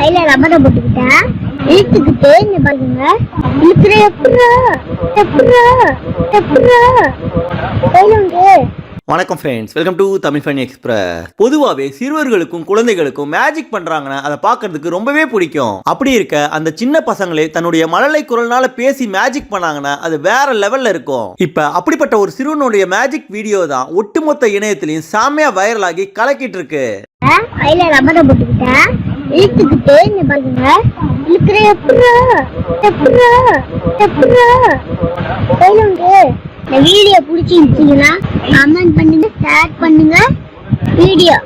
கையில ரப்பரை போட்டுக்கிட்டேன் இழுத்துக்கிட்டு இங்க பாருங்க. இழுக்கிற எப்படா எப்படா எப்படா கையில வணக்கம் friends welcome to Tamil fun express பொதுவாகவே சிறுவர்களுக்கும் குழந்தைகளுக்கும் மேஜிக் பண்றாங்கன்னா அதை பார்க்கறதுக்கு ரொம்பவே பிடிக்கும். அப்படி இருக்க அந்த சின்ன பசங்களே தன்னுடைய மழலை குரல்னால பேசி மேஜிக் பண்ணாங்கன்னா அது வேற லெவல்ல இருக்கும். இப்ப அப்படிப்பட்ட ஒரு சிறுவனுடைய மேஜிக் வீடியோ தான் ஒட்டுமொத்த இணையத்திலையும் செம்மையா வைரல் ஆகி கலக்கிட்டு இருக்கு. இழுத்துக்கிட்டு இங்க பாருங்க. இழுக்கிற எப்படா எப்படா எப்படா கையில இந்த வீடியோ பிடிச்சிருந்துச்சிங்கன்னா கமெண்ட் பண்ணுங்க ஷேர் பண்ணுங்க. வீடியோ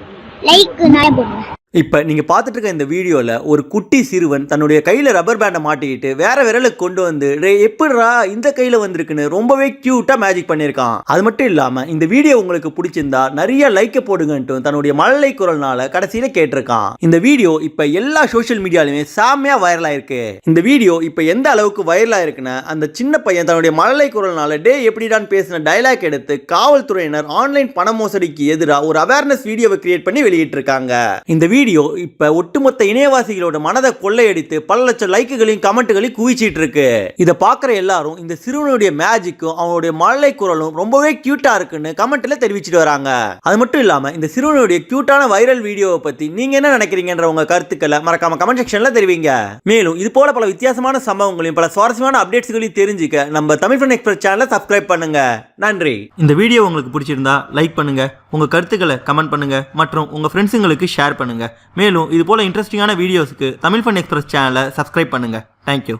லைக் நிறைய போடுங்க. இப்போ நீங்கள் பார்த்துட்டு இருக்க இந்த வீடியோவில் ஒரு குட்டி சிறுவன் தன்னுடைய கையில் ரப்பர் பேண்டை மாட்டிக்கிட்டு வேற விரலுக்கு கொண்டு வந்து "டே, எப்படிடா இந்த கையில் வந்திருக்குன்னு ரொம்பவே க்யூட்டாக மேஜிக் பண்ணியிருக்கான். அது மட்டும் இல்லாமல் இந்த வீடியோ உங்களுக்கு பிடிச்சிருந்தா நிறைய லைக்கை போடுங்கன்ட்டு தன்னுடைய மழலை குரல்னால கடைசியில் கேட்டிருக்கான். இந்த வீடியோ இப்போ எல்லா சோஷியல் மீடியாலுமே சாமியாக வைரல் ஆயிருக்கு. இந்த வீடியோ இப்போ எந்த அளவுக்கு வைரல் ஆயிருக்குன்னா அந்த சின்ன பையன் தன்னுடைய மழலை குரல்னால டே எப்படிடான்னு பேசின டயலாக் எடுத்து காவல்துறையினர் ஆன்லைன் பண மோசடிக்கு எதிராக ஒரு அவேர்னஸ் வீடியோவை கிரியேட் பண்ணி வெளியிட்டிருக்காங்க. இந்த வீடியோ வீடியோ இப்போ ஒட்டுமொத்த இணையவாசிகளோட மனதை கொள்ளையடித்து பல லட்சம் லைக்குகளையும் கமெண்ட்டுகளையும் குவிச்சிட்டு இருக்கு இதை பார்க்குற எல்லாரும் இந்த சிறுவனுடைய மேஜிக்கும் அவனுடைய மழலை குரலும் ரொம்பவே கியூட்டாக இருக்குன்னு கமெண்ட்டில் தெரிவிச்சிட்டு வராங்க. அது மட்டும் இல்லாமல் இந்த சிறுவனுடைய கியூட்டான வைரல் வீடியோவை பற்றி நீங்கள் என்ன நினைக்கிறீங்கன்ற உங்கள் கருத்துக்களை மறக்காம கமெண்ட் செக்ஷனில் தெரிவிங்க. மேலும் இது போல பல வித்தியாசமான சம்பவங்களையும் பல சுவாரஸ்யமான அப்டேட்ஸ்களையும் தெரிஞ்சுக்க நம்ம தமிழ் ஃபன் எக்ஸ்பிரஸ் சேனலை சப்ஸ்கிரைப் பண்ணுங்க. நன்றி. இந்த வீடியோ உங்களுக்கு பிடிச்சிருந்தா லைக் பண்ணுங்க உங்கள் கருத்துக்களை கமெண்ட் பண்ணுங்க மற்றும் உங்கள் ஃப்ரெண்ட்ஸுங்களுக்கு ஷேர் பண்ணுங்க. மேலும் இது போல இன்ட்ரெஸ்டிங்கான வீடியோஸ்க்கு தமிழ் ஃபன் எக்ஸ்பிரஸ் சேனலை சப்ஸ்கிரைப் பண்ணுங்க. Thank you